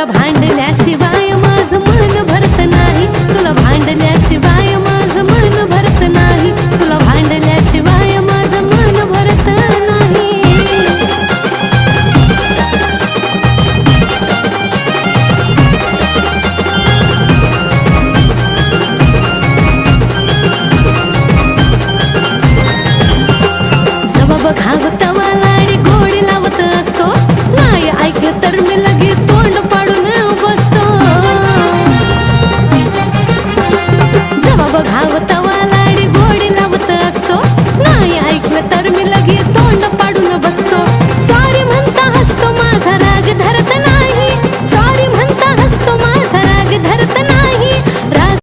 तुला भांडल्याशिवाय माझं मन भरत नाही. तुला भांडल्याशिवाय माझं मन भरत नाही. तुला भांडल्याशिवाय माझं मन भरत नाही. जबाब घावत घाव तवा लाडी घोडी लावत असतो. नाही ऐकलं तर मी लगी तोंड